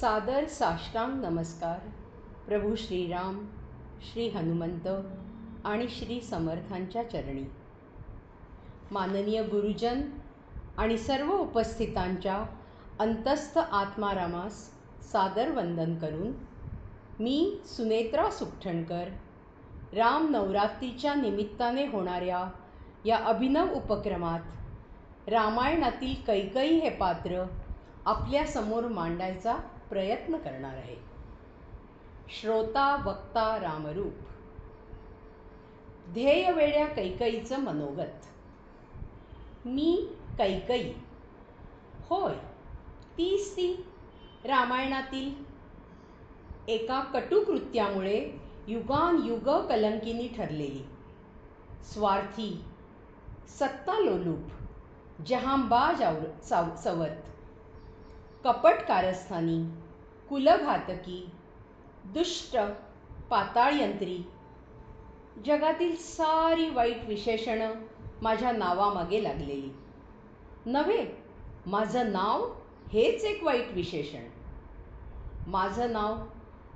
सादर साष्टांग नमस्कार. प्रभू श्रीराम श्री हनुमंत आणि श्री समर्थांच्या चरणी. माननीय गुरुजन आणि सर्व उपस्थितांच्या अंतस्थ आत्मारामास सादर वंदन करून मी सुनेत्रा सुखठणकर राम नवरात्रीच्या निमित्ताने होणाऱ्या या अभिनव उपक्रमात रामायणातील कैकई हे पात्र आपल्यासमोर मांडायचा प्रयत्न करणार आहे. श्रोता वक्ता रामरूप. ध्येय वेड्या कैकईचं मनोगत. मी कैकई. होय तीच ती रामायणातील एका कटुकृत्यामुळे युगानयुग कलंकिनी ठरलेली. स्वार्थी सत्ता लोलूप जहांबाज आव साव सवत कपट कारस्थानी कुलघातकी दुष्ट पाताळयंत्री. जगातील सारी वाईट विशेषणं माझ्या नावामागे लागलेली. नव्हे माझं नाव हेच एक वाईट विशेषण. माझं नाव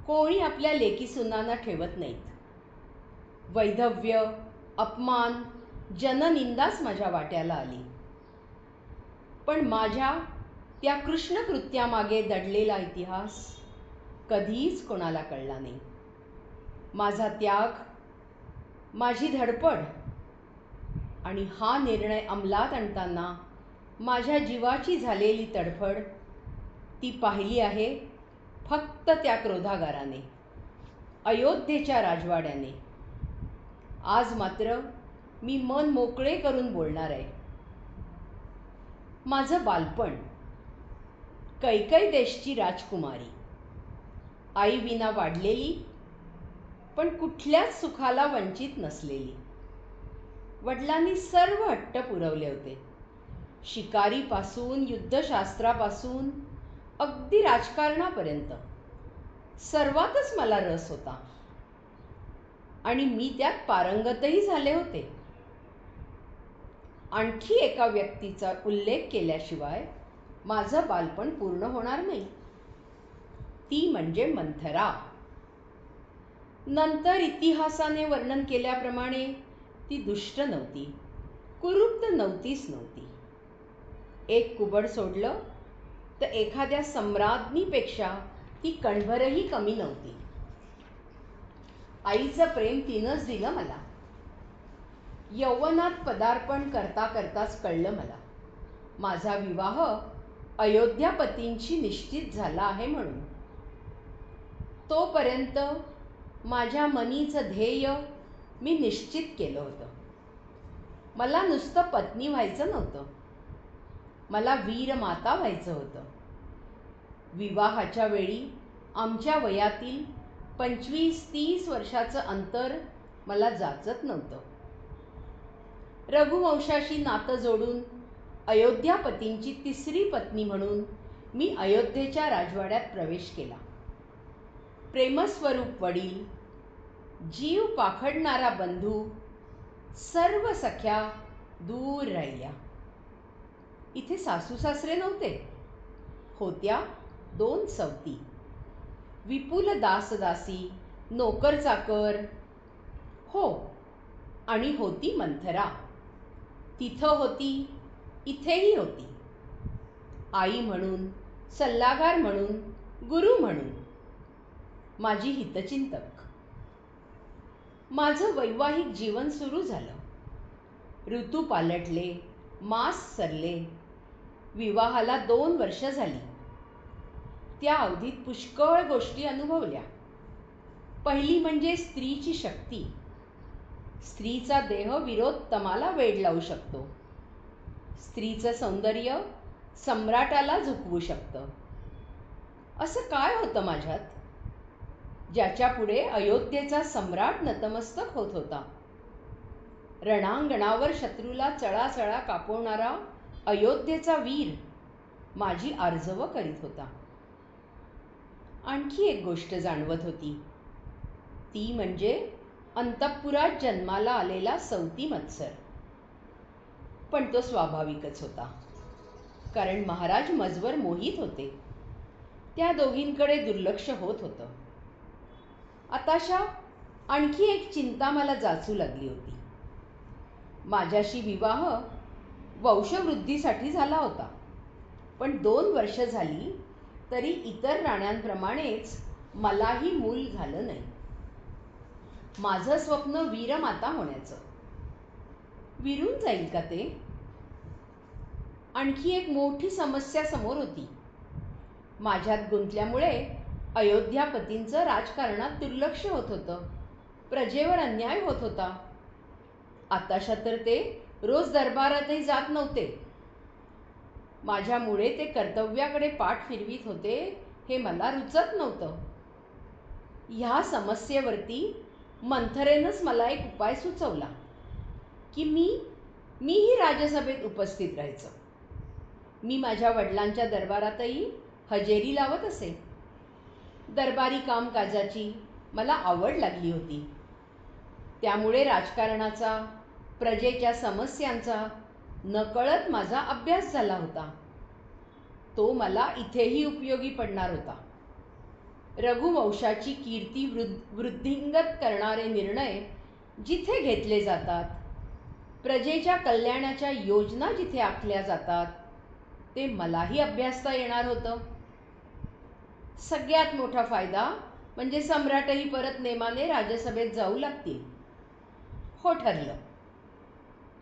कोणी आपल्या लेकीसुनांना ठेवत नाहीत. वैधव्य अपमान जननिंदाच माझ्या वाट्याला आली. पण माझ्या त्या कृष्णकृत्यामागे दडलेला इतिहास कधीच कोणाला कळला नाही. माझा त्याग माझी धडपड आणि हा निर्णय अंमलात आणताना माझ्या जीवाची झालेली तडफड ती पाहिली आहे फक्त त्या क्रोधागाराने अयोध्येच्या राजवाड्याने. आज मात्र मी मन मोकळे करून बोलणार आहे. माझं बालपण कैकै देशची राजकुमारी. आई विना वाढलेली पण कुठल्याच सुखाला वंचित नसलेली. वडिलांनी सर्व हट्ट पुरवले होते. शिकारीपासून युद्धशास्त्रापासून अगदी राजकारणापर्यंत. सर्वातच मला रस होता. आणि मी त्यात पारंगतही झाले होते. आणखी एका व्यक्तीचा उल्लेख केल्याशिवाय माझं बालपण पूर्ण होणार नाही. ती म्हणजे मंथरा. नंतर इतिहासाने वर्णन केल्याप्रमाणे ती दुष्ट नव्हती कुरुप्त नव्हतीच नव्हती. एक कुबड सोडलं तर एखाद्या सम्राज्ञीपेक्षा ती कणभरही कमी नव्हती. आईचं प्रेम तिनंच दिलं मला. यौवनात पदार्पण करता करताच कळलं मला. माझा विवाह अयोध्यापतींशी निश्चित झाला आहे म्हणून. तोपर्यंत माझ्या मनीचं ध्येय मी निश्चित केलं होतं. मला नुसतं पत्नी व्हायचं नव्हतं. मला वीरमाता व्हायचं होतं. विवाहाच्या वेळी आमच्या वयातील पंचवीस तीस वर्षाचं अंतर मला जाचत नव्हतं. रघुवंशाशी नातं जोडून अयोध्यापतींची तिसरी पत्नी म्हणून मी अयोध्येच्या राजवाड्यात प्रवेश केला. प्रेमस्वरूप वडील जीव पाखडणारा बंधू सर्व सख्या दूर राहिल्या. इथे सासू सासरे नव्हते. होत्या दोन सवती. विपुल दासदासी नोकर चाकर. हो आणि होती मंथरा. तिथं होती इथेही होती. आई म्हणून सल्लागार म्हणून गुरु म्हणून. माझी हितचिंतक. माझं वैवाहिक जीवन सुरू झालं. ऋतू पालटले मास सरले विवाहाला दोन वर्ष झाली. त्या अवधीत पुष्कळ गोष्टी अनुभवल्या. पहिली म्हणजे स्त्रीची शक्ती. स्त्रीचा देह विरोधतमाला वेड लावू शकतो. स्त्रीचं सौंदर्य सम्राटाला झुकवू शकतं. असं काय होतं माझ्यात? ज्याच्या पुढे अयोध्येचा सम्राट नतमस्तक होत होता. रणांगणावर शत्रूला चळाचळा कापवणारा अयोध्येचा वीर माझी आर्जव करीत होता. आणखी एक गोष्ट जाणवत होती. ती म्हणजे अंतपुरात जन्माला आलेला सौती मत्सर. पण तो स्वाभाविकच होता. कारण महाराज मजवर मोहित होते. त्या दोघींकडे दुर्लक्ष होत होतं. आताशा आणखी एक चिंता मला जाचू लागली होती. माझ्याशी विवाह वंशवृद्धीसाठी झाला होता. पण दोन वर्ष झाली तरी इतर राण्यांप्रमाणेच मलाही मूल झालं नाही. माझं स्वप्न वीरमाता होण्याचं. विरून जाईल का ते? आणखी एक मोठी समस्या समोर होती. माझ्यात गुंतल्यामुळे अयोध्यापतींचं राजकारणात दुर्लक्ष होत होतं. प्रजेवर अन्याय होत होता. आताशा तर ते रोज दरबारातही जात नव्हते. माझ्यामुळे ते कर्तव्याकडे पाठ फिरवीत होते हे मला रुचत नव्हतं. ह्या समस्येवरती मंथरेनंच मला एक उपाय सुचवला. की मी मीही राज्यसभेत उपस्थित राहायचं. मी माझ्या वडिलांच्या दरबारातही हजेरी लावत असे. दरबारी कामकाजाची मला आवड लागली होती. त्यामुळे राजकारणाचा प्रजेच्या समस्यांचा नकळत माझा अभ्यास झाला होता. तो मला इथेही उपयोगी पडणार होता. रघुवंशाची कीर्ती वृद्ध वृद्धिंगत करणारे निर्णय जिथे घेतले जातात प्रजेच्या कल्याणाच्या योजना जिथे आखल्या जातात ते मलाही अभ्यासता येणार होतं. सगळ्यात मोठा फायदा म्हणजे सम्राटही परत नेमाने राजसभेत जाऊ लागतील. हो ठरलं.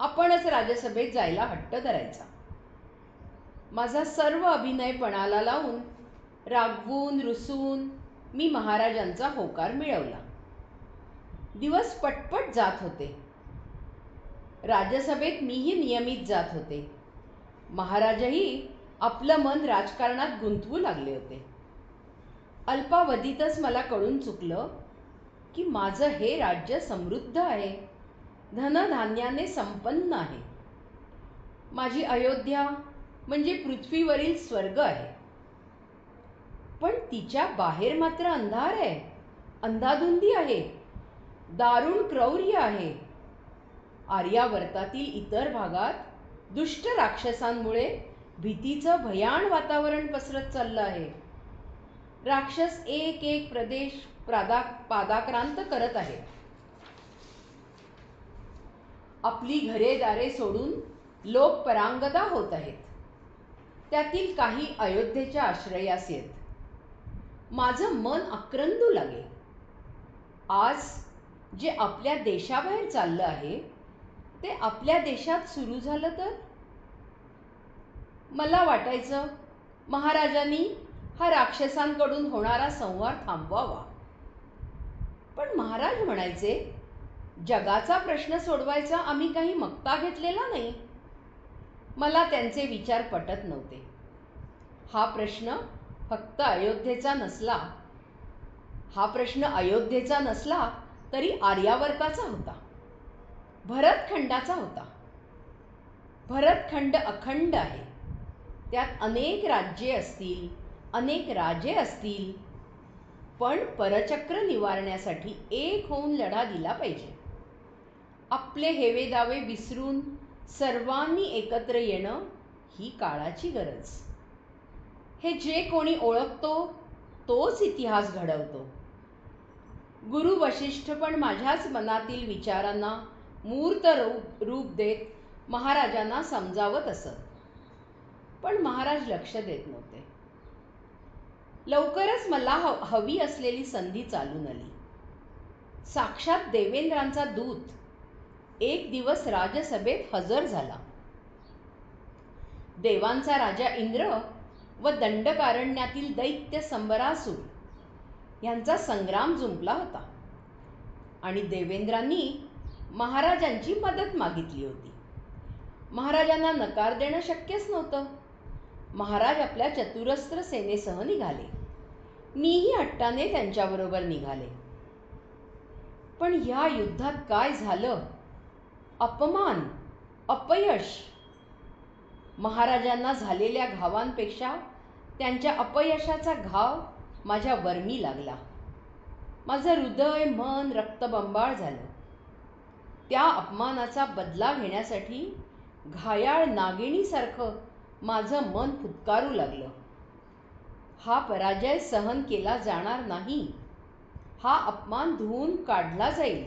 आपणच राजसभेत जायला हट्ट धरायचा. माझा सर्व अभिनय पणाला लावून रागवून रुसून मी महाराजांचा होकार मिळवला. दिवस पटपट जात होते. राज्यसभेत मीही नियमित जात होते. महाराजही आपलं मन राजकारणात गुंतवू लागले होते. अल्पावधीतच मला कळून चुकलं की माझं हे राज्य समृद्ध आहे. धनधान्याने संपन्न आहे. माझी अयोध्या म्हणजे पृथ्वीवरील स्वर्ग आहे. पण तिच्या बाहेर मात्र अंधार आहे. अंधाधुंदी आहे. दारुण क्रौर्य आहे. आर्यावर्तातील इतर भागात दुष्ट राक्षसांमुळे भीतीचं भयाण वातावरण पसरत चाललं आहे. राक्षस एक एक प्रदेश प्रादा पादाक्रांत करत आहेत आपली घरे दारे सोडून लोक परांगदा होत आहेत. त्यातील काही अयोध्येच्या आश्रयास येत माझं मन अक्रंदू लागे आज जे आपल्या देशाबाहेर चाललं आहे ते आपल्या देशात सुरू झालं तर? मला वाटायचं महाराजांनी हा राक्षसांकडून होणारा संवार थांबवावा. पण महाराज म्हणायचे जगाचा प्रश्न सोडवायचा आम्ही काही मक्ता घेतलेला नाही. मला त्यांचे विचार पटत नव्हते. हा प्रश्न फक्त अयोध्येचा नसला. हा प्रश्न अयोध्येचा नसला तरी आर्यावर्ताचा होता. भरतखंडाचा होता. भरतखंड अखंड आहे. त्यात अनेक राज्ये असतील अनेक राजे असतील पण परचक्र निवारण्यासाठी एक होऊन लढा दिला पाहिजे. आपले हेवे दावे विसरून सर्वांनी एकत्र येणं ही काळाची गरज. हे जे कोणी ओळखतो तोच इतिहास घडवतो. गुरु वशिष्ठ पण माझ्याच मनातील विचारांना मूर्त रूप रूप देत महाराजांना समजावत असत. पण महाराज लक्ष देत नव्हते. लवकरच मला हवी असलेली संधी चालून आली. साक्षात देवेंद्रांचा दूत एक दिवस राजसभेत हजर झाला. देवांचा राजा इंद्र व दंडकारण्यातील दैत्य संबरासूर यांचा संग्राम जुंपला होता. आणि देवेंद्रांनी महाराजांची मदत मागितली होती. महाराजांना नकार देणं शक्यच नव्हतं. महाराज आपल्या चतुरस्त्र सेनेसह निघाले. मीही हट्टाने त्यांच्याबरोबर निघाले. पण ह्या युद्धात काय झालं? अपमान अपयश. महाराजांना झालेल्या घावांपेक्षा त्यांच्या अपयशाचा घाव माझ्या वर्मी लागला. माझं हृदय मन रक्तबंबाळ झालं. त्या अपमानाचा बदला घेण्यासाठी घायाळ नागिणीसारखं माझं मन फुतकारू लागलं. हा पराजय सहन केला जाणार नाही. हा अपमान धुवून काढला जाईल.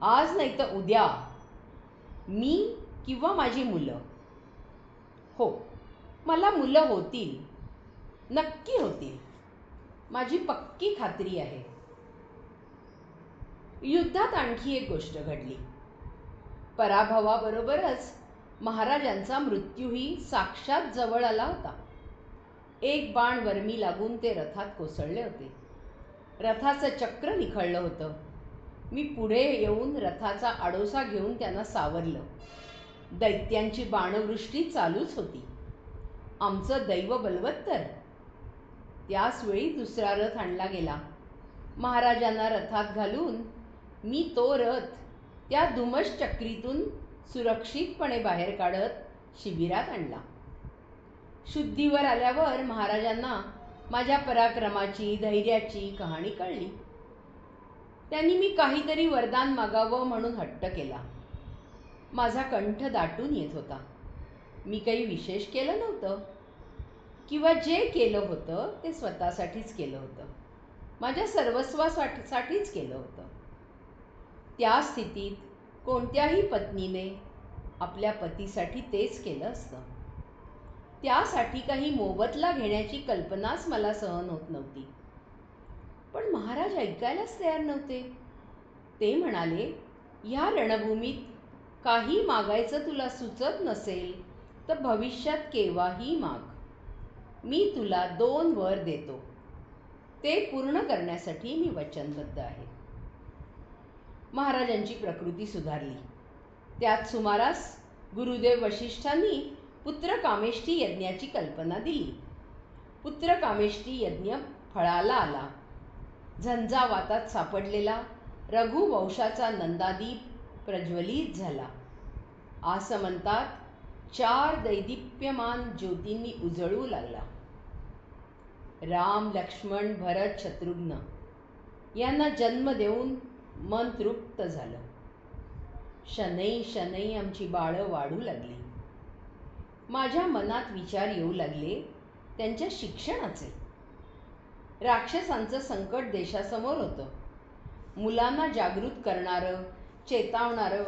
आज नाही तर उद्या. मी किंवा माझी मुलं. हो मला मुलं होतील. नक्की होतील. माझी पक्की खात्री आहे. युद्धात आणखी एक गोष्ट घडली. पराभवाबरोबरच महाराजांचा मृत्यूही साक्षात जवळ आला होता. एक बाण वर्मी लागून ते रथात कोसळले होते. रथाचं चक्र निखळलं होतं. मी पुढे येऊन रथाचा आडोसा घेऊन त्यांना सावरलं. दैत्यांची बाणवृष्टी चालूच होती. आमचं दैव बलवत्तर. त्याच वेळी दुसरा रथ आणला गेला. महाराजांना रथात घालून मी तो रथ त्या धुमश चक्रीतून सुरक्षितपणे बाहेर काढत शिबिरात आणला. शुद्धीवर आल्यावर महाराजांना माझ्या पराक्रमाची धैर्याची कहाणी कळली. त्यांनी मी काहीतरी वरदान मागावं म्हणून हट्ट केला. माझा कंठ दाटून येत होता. मी काही विशेष केलं नव्हतं. किंवा जे केलं होतं ते स्वतःसाठीच केलं होतं. माझ्या सर्वस्वासाठीच केलं होतं. त्या स्थितीत कोणत्याही पत्नीने आपल्या पतीसाठी तेच केलं असतं. त्यासाठी काही मोबदला घेण्याची कल्पनाच मला सहन होत नव्हती. पण महाराज ऐकायलाच तयार नव्हते. ते म्हणाले ह्या रणभूमीत काही मागायचं तुला सुचत नसेल तर भविष्यात केव्हाही माग. मी तुला दोन वर देतो. ते पूर्ण करण्यासाठी मी वचनबद्ध आहे. महाराजांची प्रकृती सुधारली. त्यात सुमारास गुरुदेव वशिष्ठांनी पुत्रकामेष्टी यज्ञाची कल्पना दिली. पुत्रकामेष्टी यज्ञ फळाला आला. झंझावातात सापडलेला रघुवंशाचा नंदादीप प्रज्वलित झाला. असं म्हणतात चार दैदिप्यमान ज्योतींनी उजळू लागला. राम लक्ष्मण भरत शत्रुघ्न यांना जन्म देऊन मन तृप्त झालं. शनै शनै आमची बाळं वाढू लागली. माझ्या मनात विचार येऊ लागले त्यांच्या शिक्षणाचे. राक्षसांचं संकट देशासमोर होतं. मुलांना जागृत करणारं चेतावणारं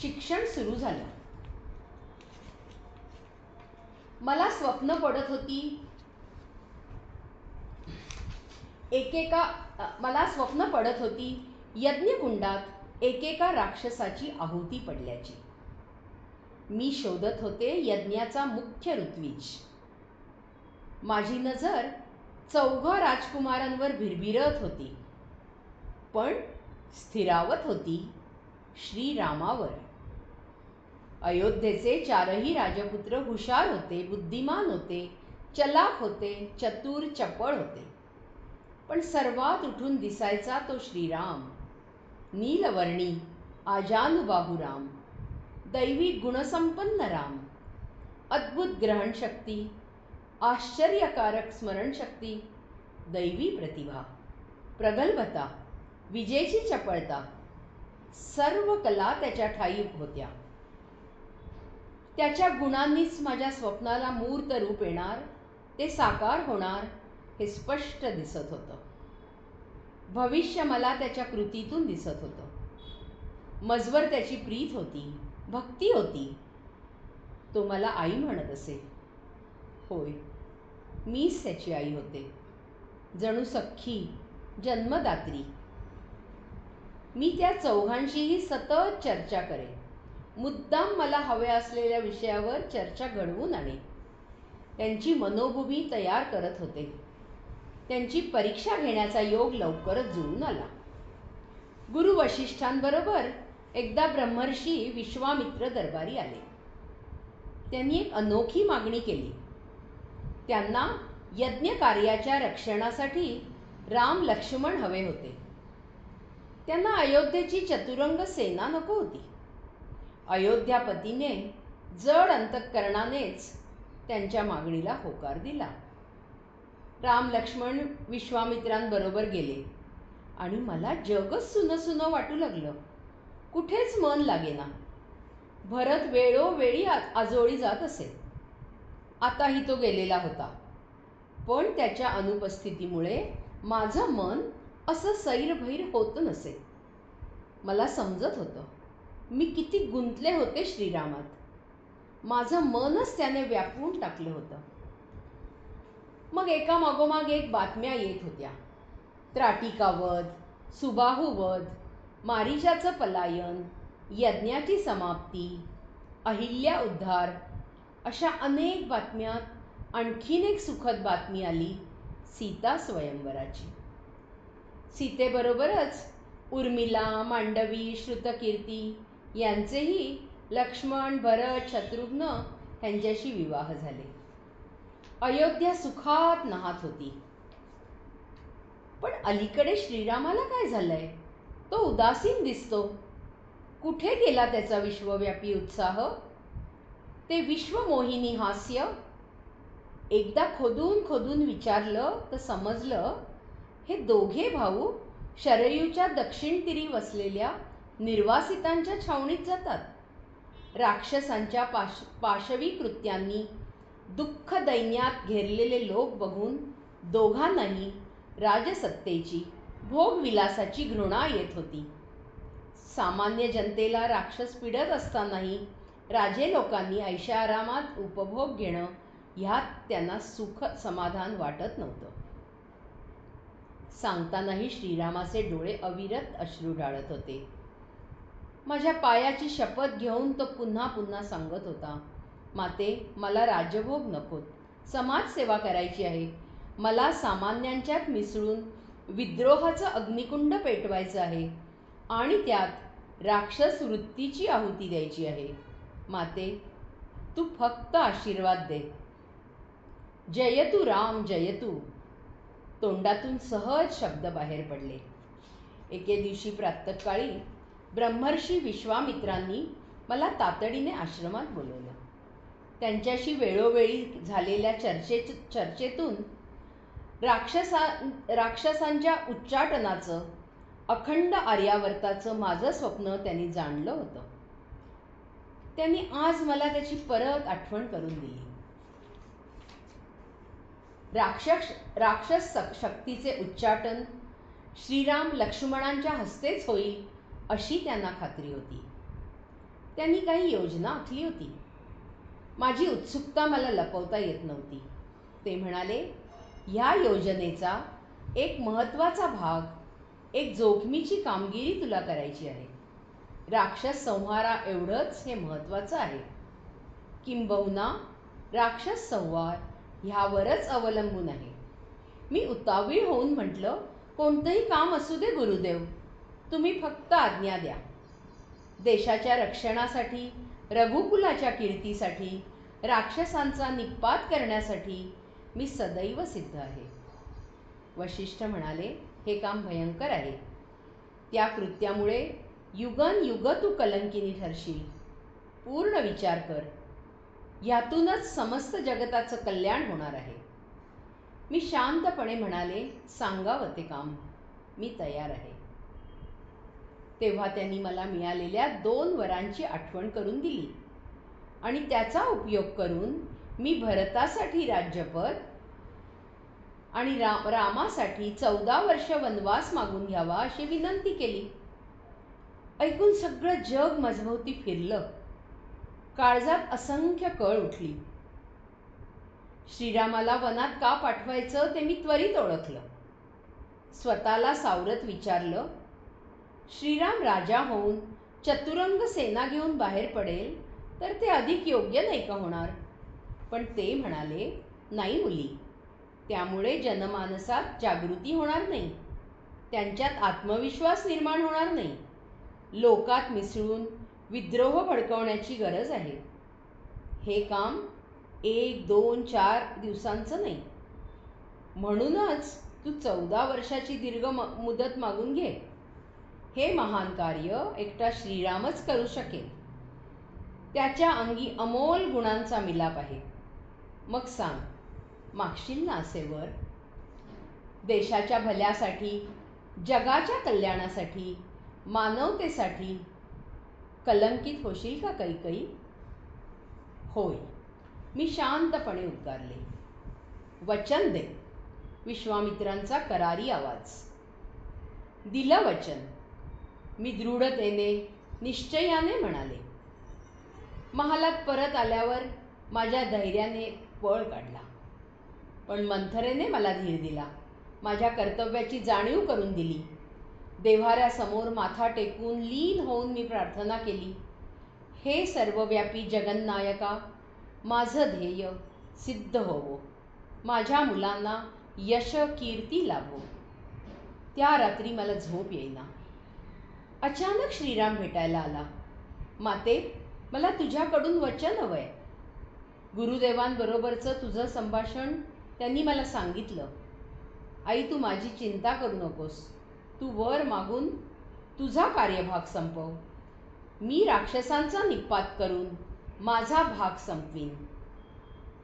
शिक्षण सुरू झालं. मला स्वप्न पडत होती एकेका मला स्वप्न पडत होती यज्ञकुंडात एकेका राक्षसाची आहुती पडल्याची. मी शोधत होते यज्ञाचा मुख्य ऋत्विज. माझी नजर चौघा राजकुमारांवर भिरभिरत होती पण स्थिरावत होती श्रीरामावर. अयोध्येचे चारही राजपुत्र हुशार होते बुद्धिमान होते चलाक होते चतुर चपळ होते. पण सर्वात उठून दिसायचा तो श्रीराम. नीलवर्णी आजानुबाहुराम दैवी गुणसंपन्न राम अद्भुत ग्रहणशक्ती आश्चर्यकारक स्मरणशक्ती दैवी प्रतिभा प्रगल्भता विजेची चपळता सर्व कला त्याच्या ठाई होत्या. त्याच्या गुणांनीच माझ्या स्वप्नाला मूर्त रूप येणार ते साकार होणार हे स्पष्ट दिसत होतं. भविष्य मला त्याच्या कृतीतून दिसत होतं. मजवर त्याची प्रीत होती भक्ती होती. तो मला आई म्हणत असे. होय मीच त्याची आई होते. जणू सख्खी जन्मदात्री. मी त्या चौघांशीही सतत चर्चा करेन. मुद्दाम मला हव्या असलेल्या विषयावर चर्चा घडवून आणे त्यांची मनोभूमी तयार करत होते. त्यांची परीक्षा घेण्याचा योग लवकरच जुळून आला. गुरु वशिष्ठांबरोबर एकदा ब्रह्मर्षी विश्वामित्र दरबारी आले. त्यांनी एक अनोखी मागणी केली. त्यांना यज्ञ कार्याच्या रक्षणासाठी राम लक्ष्मण हवे होते. त्यांना अयोध्येची चतुरंग सेना नको होती. अयोध्यापतीने जड अंतःकरणानेच त्यांच्या मागणीला होकार दिला. राम लक्ष्मण विश्वामित्रांबरोबर गेले. आणि मला जगच सुनं सुनं वाटू लागलं. कुठेच मन लागेना. भरत वेळोवेळी आजोळी जात असे. आताही तो गेलेला होता. पण त्याच्या अनुपस्थितीमुळे माझं मन असं सैरभैर होत नसे. मला समजत होतं. मी किती गुंतले होते श्रीरामात. माझं मनच त्याने व्यापून टाकलं होतं. मग एका मागोमाग एक बातम्या येत होत्या. त्राटिकावध सुबाहुवध मारिशाचं पलायन यज्ञाची समाप्ती अहिल्या उद्धार अशा अनेक बातम्यात आणखीन एक सुखद बातमी आली सीता स्वयंवराची. सीतेबरोबरच उर्मिला मांडवी श्रुतकीर्ती यांचेही लक्ष्मण भरत शत्रुघ्न यांच्याशी विवाह झाले. अयोध्या सुखात नाहत होती. पण अलीकडे श्रीरामाला काय झालंय? तो उदासीन दिसतो. कुठे गेला त्याचा विश्वव्यापी उत्साह? ते विश्वमोहिनी हास्य? एकदा खोदून खोदून विचारलं तर समजलं हे दोघे भाऊ शरयूच्या दक्षिण तिरी वसलेल्या निर्वासितांच्या छावणीत जातात. राक्षसांच्या पाश पाशवी कृत्यांनी दुःख दैन्यात घेरलेले लोक बघून दोघांनाही राजसत्तेची भोगविलासाची घृणा येत होती. सामान्य जनतेला राक्षस पिडत असतानाही राजे लोकांनी ऐशारामात उपभोग घेणं ह्यात त्यांना सुख समाधान वाटत नव्हतं. सांगतानाही श्रीरामाचे डोळे अविरत अश्रू डाळत होते. माझ्या पायाची शपथ घेऊन तो पुन्हा पुन्हा सांगत होता. माते मला राजभोग नकोत. समाजसेवा करायची आहे. मला सामान्यांच्यात मिसळून विद्रोहाचं अग्निकुंड पेटवायचं आहे आणि त्यात राक्षस वृत्तीची आहुती द्यायची आहे. माते तू फक्त आशीर्वाद दे. जयतू राम जयतू तोंडातून सहज शब्द बाहेर पडले. एके दिवशी प्रातकाळी ब्रह्मर्षी विश्वामित्रांनी मला तातडीने आश्रमात बोलवलं. त्यांच्याशी वेळोवेळी झालेल्या चर्चे चर्चेतून राक्षसा राक्षसांच्या उच्चाटनाचं अखंड आर्यावर्ताचं माझं स्वप्न त्यांनी जाणलं होतं. त्यांनी आज मला त्याची परत आठवण करून दिली. राक्षस राक्षस शक्तीचे उच्चाटन श्रीराम लक्ष्मणांच्या हस्तेच होईल अशी त्यांना खात्री होती. त्यांनी काही योजना आखली होती. माझी उत्सुकता मला लपवता येत नव्हती. ते म्हणाले ह्या योजनेचा एक महत्त्वाचा भाग एक जोखमीची कामगिरी तुला करायची आहे. राक्षस संहारा एवढंच हे महत्त्वाचं आहे. किंबहुना राक्षस संवार ह्यावरच अवलंबून आहे. मी उतावीळ होऊन म्हटलं कोणतंही काम असू दे गुरुदेव. तुम्ही फक्त आज्ञा द्या. देशाच्या रक्षणासाठी रघुकुलाच्या कीर्तीसाठी राक्षसांचा निपात करण्यासाठी मी सदैव सिद्ध आहे. वशिष्ठ म्हणाले हे काम भयंकर आहे. त्या कृत्यामुळे युगन युग तू कलंकिनी ठरशील. पूर्ण विचार कर. यातूनच समस्त जगताचं कल्याण होणार आहे. मी शांतपणे म्हणाले सांगावं ते काम. मी तयार आहे. तेव्हा त्यांनी मला मिळालेल्या दोन वरांची आठवण करून दिली. आणि त्याचा उपयोग करून मी भरतासाठी राज्यपद आणि रा रामासाठी चौदा वर्ष वनवास मागून घ्यावा अशी विनंती केली. ऐकून सगळं जग मजभोवती फिरलं. काळजात असंख्य कळ उठली. श्रीरामाला वनात का पाठवायचं ते मी त्वरित ओळखलं. स्वतःला सावरत विचारलं श्रीराम राजा होऊन चतुरंग सेना घेऊन बाहेर पडेल तर ते अधिक योग्य नाही का होणार? पण ते म्हणाले नाही मुली. त्यामुळे जनमानसात जागृती होणार नाही. त्यांच्यात आत्मविश्वास निर्माण होणार नाही. लोकात मिसळून विद्रोह भडकवण्याची गरज आहे. हे काम एक दोन चार दिवसांचं नाही. म्हणूनच तू चौदा वर्षाची दीर्घ म मुदत मागून घे. हे महान कार्य एकटा श्रीरामच करू शकेल. त्याच्या अंगी अमोल गुणांचा मिलाप आहे. मग सांग मागशील ना असे वर? देशाच्या भल्यासाठी जगाच्या कल्याणासाठी मानवतेसाठी कलंकित होशील का कैकई? होय मी शांतपणे उद्गारले. वचन दे विश्वामित्रांचा करारी आवाज. दिलं वचन. मी दृढतेने निश्चयाने म्हणाले. महालात परत आल्यावर माझ्या धैर्याने पळ काढला. पण मंथरेने मला धीर दिला. माझ्या कर्तव्याची जाणीव करून दिली. देव्हाऱ्यासमोर माथा टेकून लीन होऊन मी प्रार्थना केली. हे सर्वव्यापी जगन्नायका माझं ध्येय सिद्ध होवो. माझ्या मुलांना यश कीर्ती लाभो. त्या रात्री मला झोप येईना. अचानक श्रीराम भेटायला आला. माते मला तुझ्याकडून वचन हवंय. गुरुदेवांबरोबरचं तुझं संभाषण त्यांनी मला सांगितलं. आई तू माझी चिंता करू नकोस. तू वर मागून तुझा कार्यभाग संपव. मी राक्षसांचा निपात करून माझा भाग संपवीन.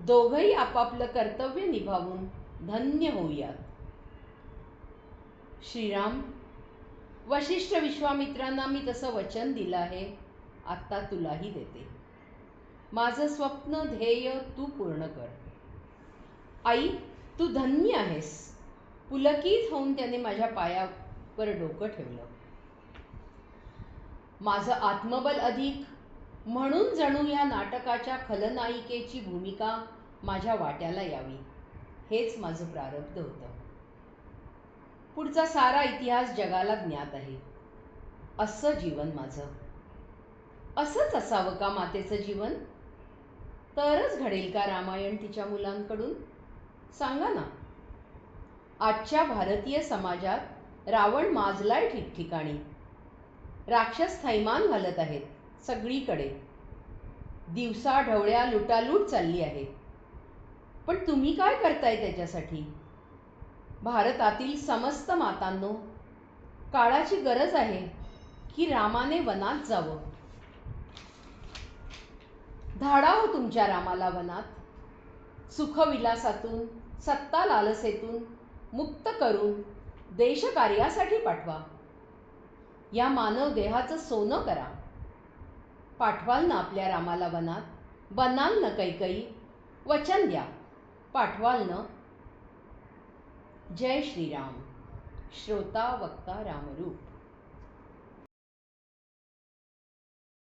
दोघंही आपापलं कर्तव्य निभावून धन्य होऊयात. श्रीराम वशिष्ठ विश्वामित्रांना मी तसं वचन दिलं आहे. आत्ता तुलाही देते. माझं स्वप्न ध्येय तू पूर्ण कर. आई तू धन्य आहेस. पुलकित होऊन त्याने माझ्या पायावर डोकं ठेवलं. माझं आत्मबल अधिक. म्हणून जणू या नाटकाच्या खलनायिकेची भूमिका माझ्या वाट्याला यावी. हेच माझं प्रारब्ध होतं. पुढचा सारा इतिहास जगाला ज्ञात आहे. असं जीवन माझं. असंच असावं का मातेचं जीवन? तरच घडेल का रामायण तिच्या मुलांकडून? सांगा ना. आजच्या भारतीय समाजात रावण माजलाय ठिकठिकाणी. राक्षस थैमान घालत आहेत सगळीकडे. दिवसा ढवळ्या लुटालूट चालली आहे. पण तुम्ही काय करताय त्याच्यासाठी? भारतातील समस्त मातांनो काळाची गरज आहे की रामाने वनात जावं. धाडा हो तुमच्या रामाला वनात. सुखविलासातून सत्ता लालसेतून मुक्त करून देशकार्यासाठी पाठवा. या मानव देहाचं सोनं करा. पाठवाल ना आपल्या रामाला वनात. बनाल न कैकई वचन द्या. पाठवाल न. जय श्रीराम. श्रोता वक्ता रामरूप.